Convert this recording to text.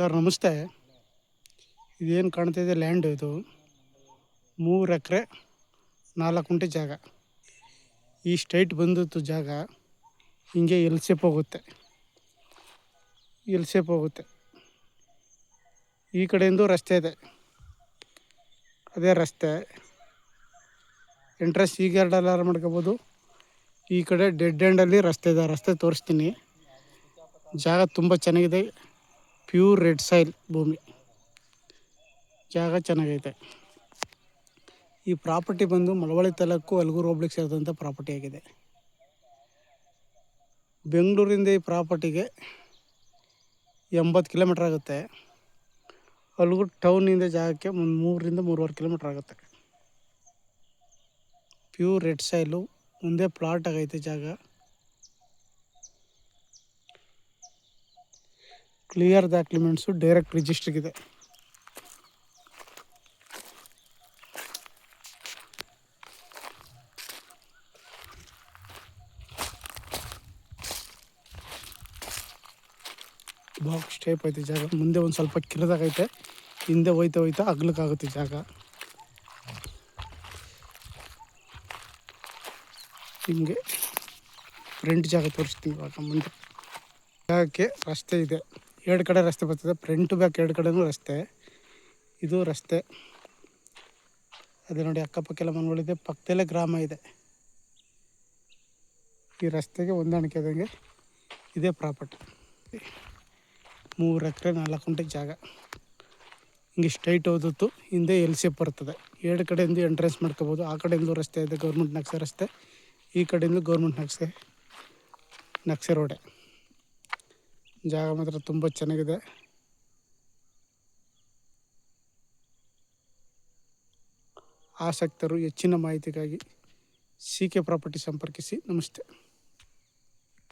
Sir, ನಮಸ್ತೆ. ಇದೇನು ಕಾಣ್ತಿದೆ ಲ್ಯಾಂಡ್ ಇದು. ಮೂರು ಎಕರೆ, ನಾಲ್ಕು ಗುಂಟೆ ಜಾಗ. ಈ ಸ್ಟ್ರೈಟ್ ಬಂದಿತ್ತು ಜಾಗ ಹಿಂಗೆ ಎಲ್ ಶೇಪ್ ಹೋಗುತ್ತೆ. ಎಲ್ ಶೇಪ್ ಹೋಗುತ್ತೆ. ಈ ಕಡೆಯಿಂದ ರಸ್ತೆ ಇದೆ. ಅದೇ ರಸ್ತೆ. ಎಂಟ್ರೆನ್ಸ್ ಈಗ ಗಾರ್ಡಲ್ಲಾರು ಮಾಡ್ಕೋಬೋದು. ಈ ಕಡೆ ಡೆಡ್ ಎಂಡಲ್ಲಿ ರಸ್ತೆ ಇದೆ. ರಸ್ತೆ ತೋರಿಸ್ತೀನಿ. ಜಾಗ ತುಂಬ ಚೆನ್ನಾಗಿದೆ. ಪ್ಯೂರ್ ರೆಡ್ ಸಾಯಿಲ್ ಭೂಮಿ. ಜಾಗ ಚೆನ್ನಾಗೈತೆ. ಈ ಪ್ರಾಪರ್ಟಿ ಬಂದು ಮಳವಳ್ಳಿ ತಾಲೂಕು ಅಲ್ಗೂರು ಹೋಬ್ಳಿಗೆ ಸೇರಿದಂಥ ಪ್ರಾಪರ್ಟಿ ಆಗಿದೆ. ಬೆಂಗಳೂರಿಂದ ಈ ಪ್ರಾಪರ್ಟಿಗೆ ಎಂಬತ್ತು ಕಿಲೋಮೀಟ್ರ್ ಆಗುತ್ತೆ. ಅಲ್ಗೂರು ಟೌನಿಂದ ಜಾಗಕ್ಕೆ ಒಂದು ಮೂರರಿಂದ ಮೂರುವರೆ ಕಿಲೋಮೀಟ್ರ್ ಆಗುತ್ತೆ. ಪ್ಯೂರ್ ರೆಡ್ ಸೈಲು ಒಂದೇ ಪ್ಲಾಟ್ ಆಗೈತೆ ಜಾಗ. ಕ್ಲಿಯರ್ ಡಾಕ್ಯುಮೆಂಟ್ಸು ಡೈರೆಕ್ಟ್ ರಿಜಿಸ್ಟ್ರಿಗಿದೆ ಬಾಕ್ಸ್ ಟೈಪ್ ಐತೆ ಜಾಗ. ಮುಂದೆ ಒಂದು ಸ್ವಲ್ಪ ಕಿರಿದಾಗೈತೆ ಹಿಂದೆ ಹೋಯ್ತಾ ಹೋಯ್ತಾ ಅಗ್ಲಕ್ಕಾಗುತ್ತೆ ಜಾಗ. ನಿಮಗೆ ಫ್ರಂಟ್ ಜಾಗ ತೋರಿಸ್ತೀನಿ ಇವಾಗ ಮುಂದೆ. ಜಾಗಕ್ಕೆ ರಸ್ತೆ ಇದೆ. ಎರಡು ಕಡೆ ರಸ್ತೆ ಬರ್ತದೆ. ಫ್ರಂಟ್ ಟು ಬ್ಯಾಕ್ ಎರಡು ಕಡೆನೂ ರಸ್ತೆ. ಇದು ರಸ್ತೆ. ಅದೇ ನೋಡಿ ಅಕ್ಕಪಕ್ಕೆಲ್ಲ ಮನೆಗಳಿದೆ. ಪಕ್ಕದಲ್ಲೇ ಗ್ರಾಮ ಇದೆ. ಈ ರಸ್ತೆಗೆ ಹೊಂದಾಣಿಕೆ ಆದಂಗೆ ಇದೇ ಪ್ರಾಪರ್ಟಿ. ಮೂರು ಎಕರೆ, ನಾಲ್ಕು ಗುಂಟೆ ಜಾಗ. ಹಿಂಗೆ ಸ್ಟ್ರೈಟ್ ಹೋದತ್ತು ಹಿಂದೆ ಎಲ್ ಶೇಪ್ ಬರ್ತದೆ. ಎರಡು ಕಡೆಯಿಂದ ಎಂಟ್ರೆನ್ಸ್ ಮಾಡ್ಕೋಬೋದು. ಆ ಕಡೆಯಿಂದ ರಸ್ತೆ ಇದೆ. ಗೌರ್ಮೆಂಟ್ ನಕ್ಷೆ ರಸ್ತೆ. ಈ ಕಡೆಯಿಂದ ಗೌರ್ಮೆಂಟ್ ನಕ್ಷೆ ನಕ್ಷೆ ರೋಡೆ. ಜಾಗ ಮಾತ್ರ ತುಂಬ ಚೆನ್ನಾಗಿದೆ. ಆಸಕ್ತರು ಹೆಚ್ಚಿನ ಮಾಹಿತಿಗಾಗಿ ಸಿ ಕೆ ಪ್ರಾಪರ್ಟಿ ಸಂಪರ್ಕಿಸಿ. ನಮಸ್ತೆ.